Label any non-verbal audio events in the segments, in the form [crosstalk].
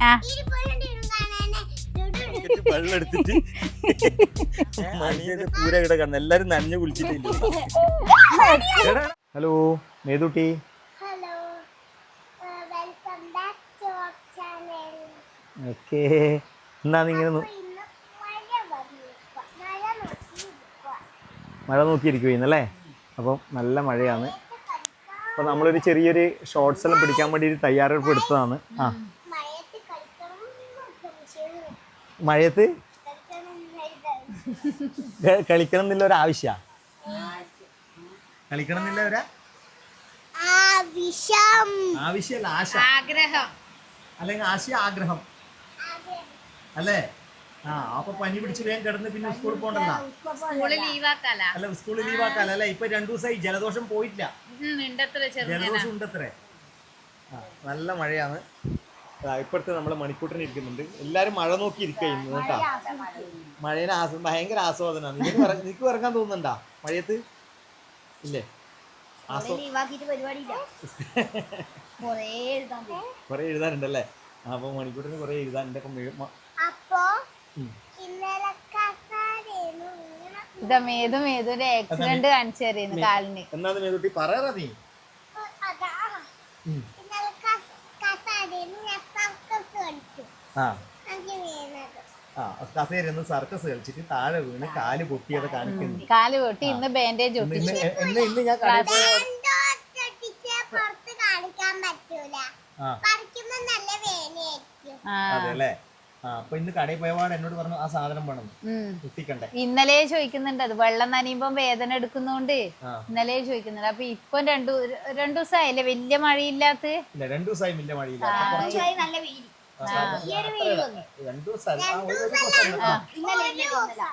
ആ. മണിയുടെ പൂര ഇവിടെ കിടന്ന് എല്ലാരും നനഞ്ഞു കുളിച്ചിട്ടില്ല? Hello Methutty. Hello welcome back to our channel okay. എന്നാണ് ഇങ്ങനെ മഴ നോക്കിയിരിക്കും ഇന്നല്ലേ അപ്പം നല്ല മഴയാണ്. അപ്പോൾ നമ്മളൊരു ചെറിയൊരു ഷോർട്സ് എല്ലാം പിടിക്കാൻ വേണ്ടി ഒരു തയ്യാറെടുപ്പ് എടുത്തതാണ്. ആ മഴയത്ത് കളിക്കണം സംശയം മഴയത്ത്? കളിക്കണം. എന്നില്ല ഒരു ആവശ്യമാണ് കളിക്കണം എന്നില്ല ഒരു ആവശ്യമല്ല ആശ. ആഗ്രഹം. അല്ലെങ്കിൽ ആശയ ആഗ്രഹം. അല്ലേ? ആ അപ്പൊ പനി പിടിച്ച് വേഗം കിടന്ന് പിന്നെ സ്കൂളിൽ പോകണ്ടല്ലോ സ്കൂളിൽ ലീവാക്കാല. അല്ല സ്കൂളിൽ ലീവാക്കാല്ല അല്ലേ ഇപ്പൊ രണ്ടു ദിവസമായി ജലദോഷം പോയിട്ടില്ല. ജലദോഷം ഉണ്ടത്രേ. ആ നല്ല മഴയാണ്. ആ, നമ്മൾ നമ്മളെ മണിക്കൂട്ടിന് ഇരിക്കുന്നുണ്ട്. എല്ലാരും മഴ നോക്കി ഇരിക്കുന്നു കേട്ടാ. മഴേനെ ആസ്വ ഭയങ്കര ആസ്വാദനാണ്. നിനക്ക് നിനക്ക് ഇറങ്ങാൻ തോന്നുന്നുണ്ടാ? മഴയത്ത്? ഇല്ലേ? കൊറേ എഴുതാനുണ്ടല്ലേ? അപ്പൊ മണിക്കൂട്ടിന് കൊറേ എഴുതാനുണ്ട്. അപ്പൊ. ഇന്നലെ മേതു മേതുന്റെ ആക്സിഡന്റ് കാണിച്ചു തരുന്നു കാലിന്. എന്നാ മേതുട്ടി? പറയാറാ നീ അതാ ഉം. ഇന്നലെ കസ- കസാരേനു ഞാൻ സർക്കസ് കളിച്ചു ആ. ആ കസേരന്ന് സർക്കസ് കളിച്ചിട്ട് താഴെ വീണ് കാൽ പൊട്ടിയത് കാണിക്കുന്നു. കാൽ പൊട്ടി ഇന്ന് ബാൻഡേജ് ഇന്ന് ഇന്ന് ഞാൻ കടയിൽ പോയ. എന്തോ ഒറ്റടിച്ച് പുറത്ത് കാണിക്കാൻ പറ്റൂല. ആ. നല്ല വേനയായിരിക്കും ആ. അതെ അല്ലേ ആ അപ്പൊ ഇന്ന് കടയിൽ പോയപാട് എന്നോട് പറഞ്ഞു ആ സാധനം വേണം. കുട്ടിക്കണ്ടേ ഇന്നലെ ചോദിക്കുന്നുണ്ട് അത് വെള്ളം നനയുമ്പോ വേദന എടുക്കുന്നോണ്ട്? ഇന്നലെ ചോദിക്കുന്നുണ്ട് അപ്പൊ ഇപ്പൊ രണ്ടു രണ്ടു ദിവസമായില്ലേ വലിയ മഴയില്ലാത്ത? രണ്ടു ദിവസമായി വലിയ മഴയില്ല. രണ്ടു ദിവസം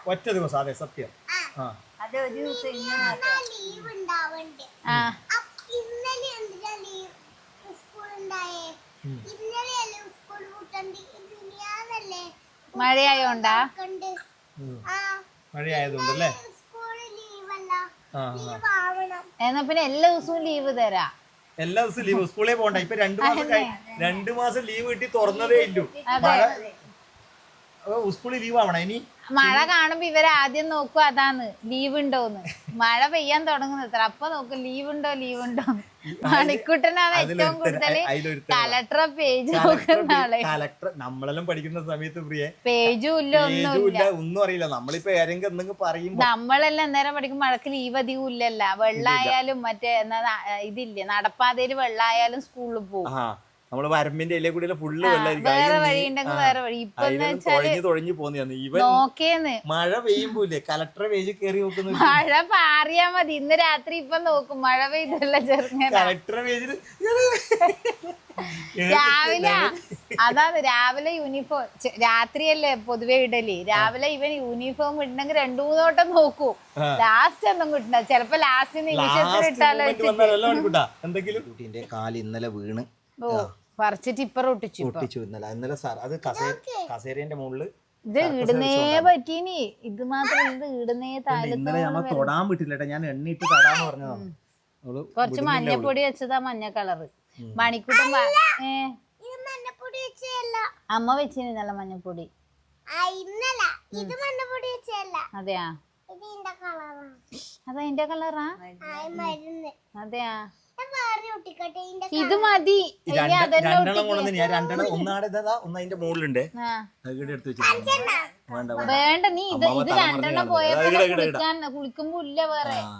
ഒറ്റ ദിവസം. അതെ സത്യം. ആ. ലീവ് ഉണ്ടാവണ്ട്. ആ. അപ്പ- ഇന്നലെ എന്തിനാ ലീവ് സ്കൂൾ ഉണ്ടായേ? ഇന്നലെ അല്ലേ സ്കൂൾ കൂട്ടണ്ട് മിനിയാന്നല്ലേ മഴയായോണ്ടാ കണ്ട് ആ. മഴയായതുകൊണ്ട് അല്ലേ? സ്കൂൾ ലീവല്ല ആ ആ. എന്നാ പിന്നെ എല്ലാ ദിവസവും ലീവ് തരാ. എല്ലാ ദിവസവും ലീവ് സ്കൂളിൽ പോകണ്ട. ഇപ്പൊ രണ്ടു മാസം കഴി രണ്ടു മാസം ലീവ് കിട്ടി തുറന്നതേ ഇല്ലു. മഴ സ്കൂളിൽ ലീവ് ആവണം ഇനി? മഴ കാണുമ്പോ ഇവരെ ആദ്യം നോക്കും അതാണ് ലീവ് ഉണ്ടോന്ന്. മഴ പെയ്യാൻ തുടങ്ങുന്നത്ര അപ്പൊ നോക്കും ലീവ് ഉണ്ടോ ലീവ് ഉണ്ടോ? മണിക്കുട്ടനാണ് ഏറ്റവും കൂടുതൽ കലക്ടർ പേജ് നോക്കുന്ന ആൾ. കലക്ടർ നമ്മളെല്ലാം പഠിക്കുന്ന സമയത്ത് പ്രിയെ. പേജും ഇല്ല ഒന്നും ഏജും ഇല്ല. ഒന്നും അറിയില്ല. നമ്മളിപ്പോ ആരെങ്കിലും എന്തെങ്കിലും പറയും നമ്മളെല്ലാം അന്നേരം പഠിക്കും മഴക്ക് ലീവ് അധികം ഇല്ലല്ല. വെള്ളായാലും മറ്റേ എന്നാ ഇതില്ലേ നടപ്പാതയിൽ വെള്ളായാലും സ്കൂളിൽ പോകും നമ്മൾ വരമ്പിന്റെ ഇല കൂടി ഫുള്ള് വേറെ വഴി ഉണ്ടെങ്കിൽ വേറെ വഴി. ഇപ്പൊ എന്ന് തുഴഞ്ഞു തുഴഞ്ഞു പോന്നെയാണ് ഇവൻ നോക്കേന്ന്. മഴ പെയ്യുമ്പോലെ കലക്ടറെ പേജ് കയറി നോക്കുന്നു മഴ പാറിയാ മതി. ഇന്ന് രാത്രി ഇപ്പൊ നോക്കും. മഴ പെയ്തല്ല ചെറുങ്ങനെ? കലക്ടറെ പേജിൽ രാവിലെ അതാണ് രാവിലെ യൂണിഫോം രാത്രിയല്ലേ പൊതുവെ ഇടൽ. രാവിലെ ഇവൻ യൂണിഫോം ഇടണമെങ്കിൽ രണ്ടു മൂന്നോട്ടം നോക്കൂ. ലാസ്റ്റ് ഒന്നും കിട്ടണ്ട ചെലപ്പോ ലാസ്റ്റ് നിമിഷത്തിൽ ഇട്ടാലോ എന്തെങ്കിലും? കാൽ ഇന്നലെ വീണ്. ഓ. പറിച്ചിട്ട് ഇപ്പറ ഒട്ടിച്ചു ഇപ്പൊ. പൊട്ടിച്ചു ഇന്നലെ. ഇന്നലെ സാർ അത് കസേ കസേരന്റെ മുകളിൽ ഇത് ഇടുന്നേ പറ്റീനി. ഇത് മാത്രം ഇത് ഇടുന്നേ ഇന്നലെ ഞമ്മ തൊടാൻ വിട്ടില്ല ഞാൻ എണ്ണിട്ട് തൊടാന്ന് പറഞ്ഞതാണ്. കുറച്ച് മഞ്ഞപ്പൊടി വെച്ചതാ മഞ്ഞ കളറ്. മണിക്കൂട്ടം വ- മഞ്ഞപ്പൊടി വെച്ചല്ല അമ്മ വെച്ചിനി നല്ല മഞ്ഞപ്പൊടി. ആ ഇത് മഞ്ഞപ്പൊടി വെച്ചല്ല അതെയാ? അതതിന്റെ കളറാ. അതെയാ? ഇത് മതി. രണ്ടെണ്ണം ഞാൻ രണ്ടെണ്ണം ഒന്നാടെ ഇതാ ഒന്ന് അതിന്റെ മുകളിലുണ്ട്. ആ. അത് ഇവിടെ എടുത്ത് വെച്ചിട്ടുണ്ട് വേണ്ട നീ ഇത് ഇത് രണ്ടെണ്ണം പോയാൽ കുളിക്കുമ്പോ ഇല്ല വേറെ. ആ.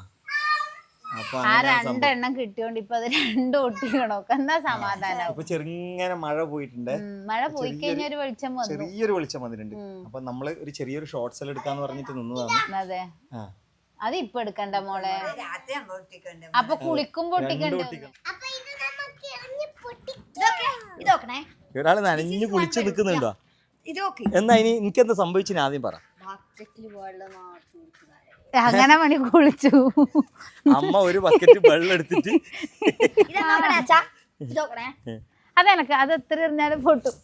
രണ്ടെണ്ണം കിട്ടിയോണ്ട് ഇപ്പൊ അത് രണ്ടും ഒട്ടിക്കണോ? എന്താ സമാധാനം? ഇപ്പൊ ചെറുങ്ങനെ മഴ പോയിട്ടുണ്ട്. മഴ പോയി കഴിഞ്ഞാൽ ഒരു വെളിച്ചം വന്നു. ചെറിയൊരു വെളിച്ചം വന്നിട്ടുണ്ട്. അപ്പൊ നമ്മൾ ഒരു ചെറിയൊരു ഷോർട്സ് എല്ലാം എടുക്കാന്ന് പറഞ്ഞിട്ട് നിന്നതാണ്. അതെ. ആ. അത് ഇപ്പൊ എടുക്കണ്ട മോളെ. അപ്പൊ കുളിക്കുമ്പോ ഒട്ടിക്കണ്ട? അപ്പൊ ഇത് നമുക്ക് എറിഞ്ഞ് പൊട്ടിക്കാം. ഒരാൾ നനഞ്ഞു കുളിച്ച് നിക്കുന്നുണ്ടോ എന്നാ ഇനി എനിക്കെന്താ സംഭവിച്ചു ആദ്യം പറ. ബക്കറ്റിൽ വെള്ളം നാട്ടി അങ്ങനെ മണി കുളിച്ചു. അമ്മ ഒരു ബക്കറ്റ് വെള്ളം എടുത്തിട്ട് അതെനക്ക് അത് എത്ര എറിഞ്ഞാലും പൊട്ടും.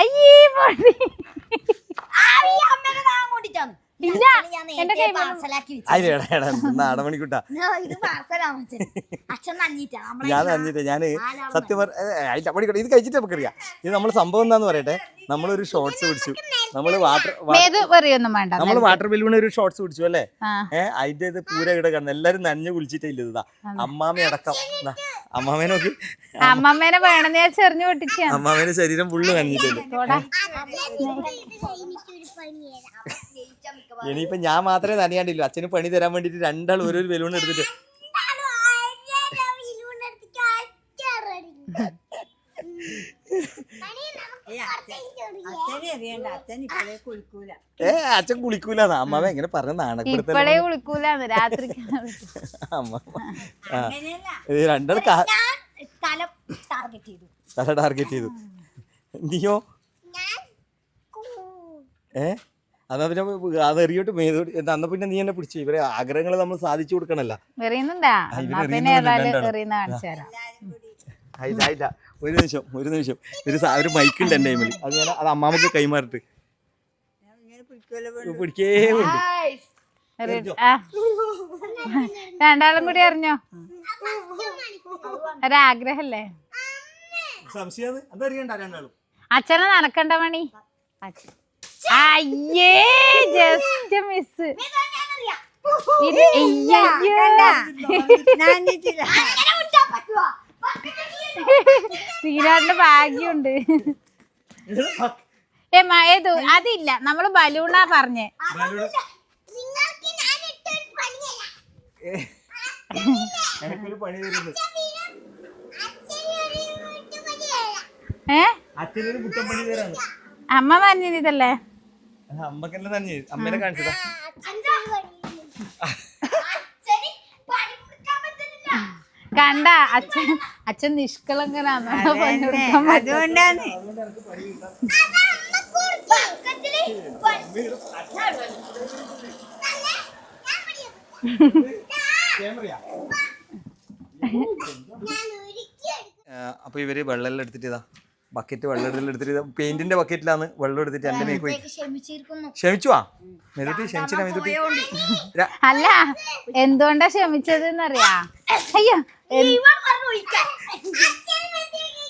അയ്യേ പൊട്ടി. ആ അമ്മേനെ കൊണ്ടിട്ടാണ് ഇല്ല ഞാൻ എന്റെ നേരത്തെ കൈ പാർസലാക്കി വെച്ചു. അതിന് എടാ എടാ നാടൻ മണിക്കൂട്ടാ ഇത് [laughs] പാർസലാണ് അച്ഛൻ അച്ഛൻ നഞ്ഞിട്ടാ നമ്മളെ ഞാൻ അറിഞ്ഞിട്ട് ഞാൻ സത്യം ഇത് കഴിച്ചിട്ട് നമുക്കറിയാം. ഇത് നമ്മൾ സംഭവം എന്താന്ന് പറയട്ടെ? നമ്മളൊരു ഷോർട്സ് പിടിച്ചു. നമ്മൾ വാട്ടർ മേതു പറയൊന്നും വേണ്ട. നമ്മൾ വാട്ടർ ബലൂൺ ഒരു ഷോർട്സ് പിടിച്ചു അല്ലേ? ഏഹ് അതിന്റെ ഇത് പൂര ഇവിടെ കിടന്നു എല്ലാരും നനഞ്ഞു കുളിച്ചിട്ടില്ല ഇതാ. അമ്മാമ അടക്കം. അമ്മാമേനെ നോക്കി. അമ്മമ്മേനെ വേണമെന്ന് ഞാൻ ചെറിഞ്ഞു പൊട്ടിച്ചാ അമ്മാമേന്റെ ശരീരം ഫുള്ള് നനഞ്ഞിട്ടുണ്ട് ഇനിയിപ്പൊ ഞാൻ മാത്രമേ നനയാണ്ടില്ല അച്ഛന് പണി തരാൻ വേണ്ടിട്ട് രണ്ടാൾ ഒരു ഒരു ബലൂൺ എടുത്തിട്ട്. അച്ഛനെ അറിയണ്ട അച്ഛൻ ഇപ്പോഴേ കുളിക്കൂല ഏ അച്ഛൻ കുളിക്കൂല അമ്മാമ എങ്ങനെ പറഞ്ഞ കുളിക്കൂലാന്ന് രാത്രി അമ്മ രണ്ടാൾ കാ- ഞാൻ തല ടാർഗറ്റ് ചെയ്തു. തല ടാർഗറ്റ് ചെയ്തു. നീയോ? ഏ? എന്നാ പിന്നെ അത് എറിയോട്ട് മേതോട്ട് എന്നാ പിന്നെ നീ എന്നെ പിടിച്ചു. ഇവരെ ആഗ്രഹങ്ങൾ നമ്മൾ സാധിച്ചു കൊടുക്കണല്ല. ഒരു നിമിഷം ഒരു നിമിഷം. ഒരു ഒരു മൈക്ക് ഉണ്ട് എന്റെ കയ്യിൽ അത് ഞാൻ അത് അമ്മാമക്ക് കൈമാറിട്ട് പിടിക്കേ ഉണ്ട്. രണ്ടാളും കൂടി അറിഞ്ഞോ? ഒരാഗ്രഹല്ലേ? സംശയം അച്ഛനെ നനക്കണ്ട മണി. അയ്യേ ജസ്റ്റ് മിസ് തീരാണ്ട് ഭാഗ്യമുണ്ട്. ഏ മഴതു അതില്ല. നമ്മൾ ബലൂണാ പറഞ്ഞേ. ഏ. അമ്മ പറഞ്ഞിതല്ലേ അമ്മക്കെല്ലാം തന്നെ അമ്മേനെ കാണിച്ചതാ. കണ്ട അച്ഛൻ അച്ഛൻ നിഷ്കളങ്കനാണ്. അതുകൊണ്ടാണ്. അപ്പൊ ഇവർ വെള്ളെല്ലാം എടുത്തിട്ട് ഇതാ. ബക്കറ്റ് വെള്ളം എടുത്തിട്ട് പെയിന്റിന്റെ ബക്കറ്റിലാണ് വെള്ളം എടുത്തിട്ട് എന്റെ മേക്ക് ക്ഷമിച്ചുവാ ക്ഷമിച്ചു ആ മെതുട്ടി ക്ഷമിച്ചില്ല മെതുട്ടി അല്ല എന്തുകൊണ്ടാ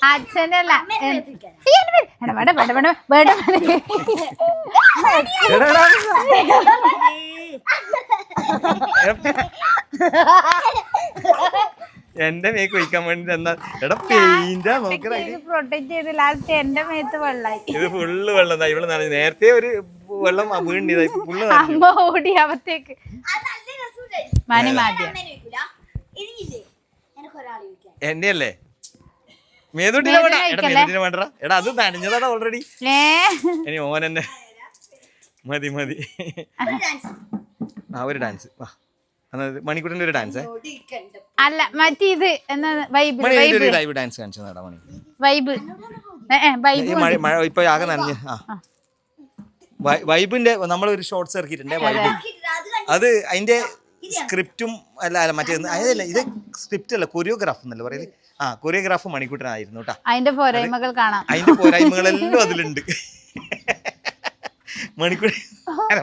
അച്ഛനല്ല എന്ത്- അയ്യോ, എന്നെ വേ- എടാ, വേണ്ട, വേണ്ട, വേണ്ട, വേണ്ട, വേണ്ട. എടാ, എടാ, എന്റെ മേക്ക് ഒഴിക്കാൻ വേണ്ടി എന്നാ എടാ പെയിന്റാ പ്രൊട്ടക്ട് ചെയ്ത് ലാസ്റ്റ് എന്റെ മേത്ത് വെള്ളായി. ഇത് ഫുള്ള് വെള്ളം ഇവൾ ഇവിടെ നനഞ്ഞു നേരത്തെ ഒരു വെള്ളം വീണ്ടിയതായി ഫുള്ള് അമ്മ ഓടി അവത്തേക്ക് മണി മാദ്യം ഇനിയില്ലേ എനക്കൊരാൾ ചോദിക്കാൻ എന്നെ അല്ലേ മേതൂട്ടിനെ വേണ്ട. എടാ മേതൂട്ടിനെ മേതൂട്ടിനെ വേണ്ടടാ. എടാ അത് നനഞ്ഞതാടാ ഓൾറെഡി ഇനി ഓൻ എന്നെ മതി. മതി ആ ഒരു ഡാൻസ് വാ. മണിക്കൂട്ടിന്റെ ഒരു ഡാൻസ് അല്ല മറ്റേ ഇത് എന്നാ വൈബ് വൈബ് ലൈവ് ഡാൻസ് കാണിച്ചു മണി. വൈബ് വൈബ് മഴ മഴ ഇപ്പൊ ആകെ നനഞ്ഞ്. ആ. വൈബിന്റെ നമ്മളൊരു ഷോർട്സ് ഇറക്കിയിട്ടുണ്ട്. വൈബ് അത്. അതിന്റെ സ്ക്രിപ്റ്റും അല്ല അല്ല മറ്റേ അതല്ല ഇത് സ്ക്രിപ്റ്റ് അല്ല കൊറിയോഗ്രാഫ് എന്നല്ല പറയുന്നത്? ആ കൊറിയോഗ്രാഫ് മണിക്കൂട്ടനായിരുന്നു കേട്ടാ. അതിന്റെ പോരായ്മകൾ കാണാം. അതിന്റെ പോരായ്മകളെല്ലാം അതിലുണ്ട്. മണിക്കൂർ.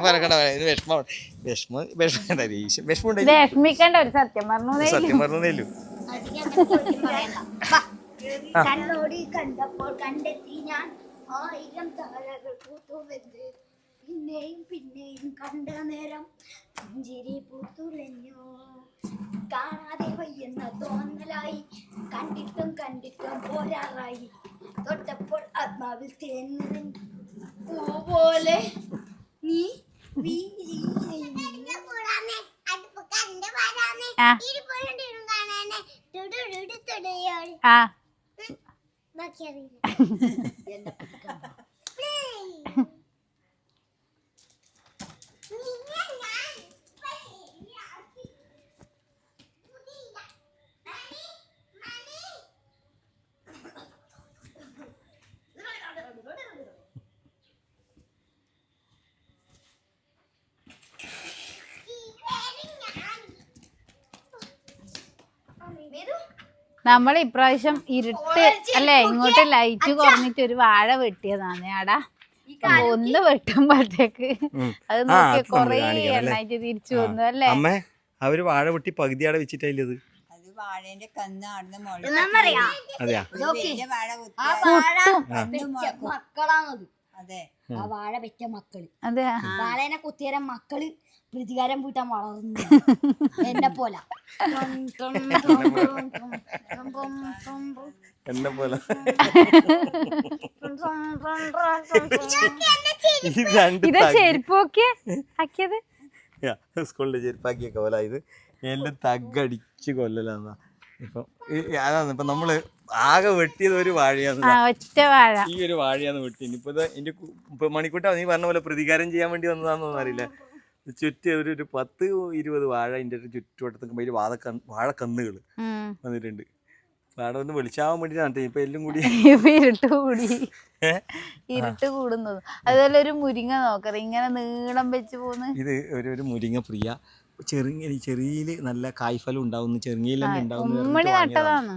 പറയണ്ട ഇത് വിഷമം. വിഷമം വിഷമം എന്താ ദേഷ്യം വിഷമം ഇത്? ഉണ്ടായി വിഷമിക്കണ്ട ഒരു സത്യം പറഞ്ഞു സത്യം പറഞ്ഞതേലു കണ്ണോടി കണ്ടപ്പോൾ കണ്ടെത്തി ഞാൻ ആയിരം താരകൾ പൂത്തുവെന്ന്. പിന്നെയും പിന്നെയും കണ്ട നേരം പുഞ്ചിരി പൂത്തുലഞ്ഞു. കാണാതെ വയ്യെന്ന തോന്നലായി. കണ്ടിട്ടും കണ്ടിട്ടും പോരാറായി. തൊട്ടപ്പോൾ ആത്മാവിൽ തേൻ പോലെ നീ ആ. [laughs] ഇരുപുഴണ്ടിരും കാണാനെ ടുടുടുടു തുടയോട് ആ ബാക്കി അറിയില്ല നിന്നെ ഞാൻ ഇപ്പൊ ശരിയാക്കി. പുതിയ. മണി, മണി. ഇവരെ ഞാൻ നമ്മൾ ഇപ്രാവശ്യം ഇരുട്ട് അല്ലേ ഇങ്ങോട്ട് ലൈറ്റ് കുറഞ്ഞിട്ട് ഒരു വാഴ വെട്ടിയതാണ് ആടാ ഒന്ന് വെട്ടുമ്പോഴത്തേക്ക്. അത് നോക്കിയ കൊറേ എണ്ണായിട്ട് തിരിച്ചു വന്നു അല്ലേ? അമ്മേ അവർ വാഴ വെട്ടി പകുതിയാടെ വെച്ചിട്ടില്ലത് അത് വാഴേന്റെ കന്ന് ആടുന്ന മുള മക്കളാണത്. അതെ. ആ വാഴ വെച്ച മക്കൾ. അതെ വാഴേനെ കുത്തിയരം മക്കൾ പ്രതികാരം പൂട്ടാൻ വളർന്നു [laughs] എന്നെ പോലെ. എന്നെ പോലെ. [laughs] ഇത് ചെരുപ്പൊക്കെ ആക്കിയത്? സ്കൂളിൽ ചെരുപ്പാക്കിയൊക്കെ പോലെ. ഇത് എല്ലാം തകടിച്ച് കൊല്ലലാന്നാ. ഇപ്പം അതാണ് ഇപ്പൊ നമ്മൾ ആകെ വെട്ടിയത് ഒരു വാഴയാന്ന് ആ ഒറ്റ വാഴ. ഈ ഒരു വാഴയാന്ന് വെട്ടി ഇനിയിപ്പോ ഇത് എന്റെ മണിക്കൂട്ട നീ പറഞ്ഞ പോലെ പ്രതികാരം ചെയ്യാൻ വേണ്ടി വന്നതാണെന്നൊന്നും അറിയില്ല. ചുറ്റി ഒരു ഒരു പത്ത് ഇരുപത് വാഴ അതിന്റെ ഒരു ചുറ്റുവട്ടത്തൊക്കെ വലിയ വാഴക്ക വാഴക്കന്നുകൾ. വന്നിട്ടുണ്ട്. അവിടെ ഒന്ന് വെളിച്ചാവാൻ വേണ്ടിയിട്ടാണ് ഇപ്പൊ എല്ലാം കൂടി. ഇരുട്ട് കൂടി? ഇരുട്ട് കൂടുന്നത്. അതുപോലെ ഒരു മുരിങ്ങ നോക്കറ ഇങ്ങനെ നീളം വെച്ച് പോകുന്ന ഇത് ഒരു ഒരു മുരിങ്ങ പ്രിയ ചെറുങ്ങ ചെറിയ നല്ല കായ്ഫലം ഉണ്ടാവുന്നു. ചെറുങ്ങയിലെല്ലാം ഉണ്ടാവുന്നു ഉമ്മണി നട്ടതാണ്.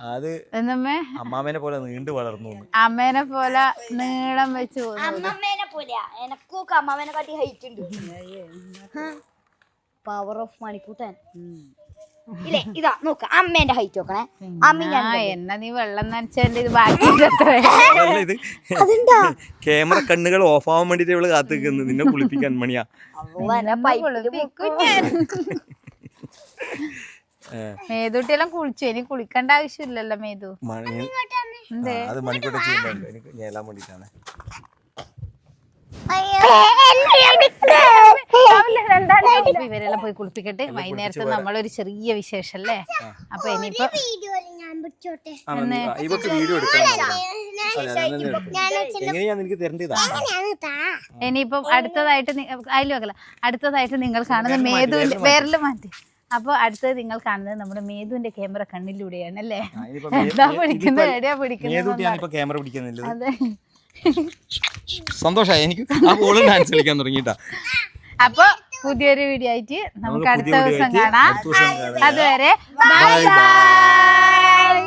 അത് എന്നമ്മേ? അമ്മാമേനെ പോലെ നീണ്ടു വളർന്നു അമ്മേനെ പോലെ നീളം വെച്ചു പോന്നു അമ്മമ്മേനെ പോലെയാ. എനക്കൊക്കെ അമ്മമ്മേനെ കാട്ടി ഹൈറ്റ് ഉണ്ട്. Power off Manikuttan. ഇല്ലേ? ഇതാ നോക്ക. അമ്മേന്റെ ഹൈറ്റ് നോക്കണേ. അമ്മ ഞാൻ ആ എന്നാ നീ വെള്ളം നനച്ചതിന്റെ ഇത് ബാക്കി അത്രേ. അതല്ല ഇത് ക്യാമറ കണ്ണുകൾ ഓഫ് ആവാൻ വേണ്ടിട്ട് ഇവൾ കാത്തു നിന്നെ കുളിപ്പിക്കാൻ മണിയാ. ഏ, [laughs] മേതുട്ടിയെല്ലാം കുളിച്ചു. ഇനി കുളിക്കേണ്ട ആവശ്യമില്ലല്ലോ മേതു. മണി- എന്തേ? ആ, അത് മണിക്കൂട്ട ചെയ്യുന്നുണ്ട് എനിക്ക് ഞേലാൻ വേണ്ടിട്ടാണ് അപ്പൊ ഇവരെല്ലാം പോയി കുളിപ്പിക്കട്ടെ. വൈകുന്നേരത്തെ നമ്മളൊരു ചെറിയ വിശേഷം അല്ലേ അപ്പൊ ഇനിയിപ്പോ ഇനിയിപ്പം അടുത്തതായിട്ട് അതിൽ വെക്കല. അടുത്തതായിട്ട് നിങ്ങൾ കാണുന്ന മേതുവിന്റെ വിരൽ വേറിൽ മാറ്റി. അപ്പൊ അടുത്തത് നിങ്ങൾ കാണുന്നത് നമ്മുടെ മേധുവിന്റെ ക്യാമറ കണ്ണിലൂടെയാണ് അല്ലേ? എന്താ പിടിക്കുന്നത് എവിടെയാ പിടിക്കുന്നത് ഇപ്പൊ ക്യാമറ പിടിക്കുന്നില്ലത് അതെ. സന്തോഷായി എനിക്ക് ഡാൻസ് കളിക്കാൻ തുടങ്ങിട്ടാ അപ്പൊ പുതിയൊരു വീഡിയോ ആയിട്ട് നമുക്ക് അടുത്ത ദിവസം കാണാം. അതുവരെ ബൈ ബൈ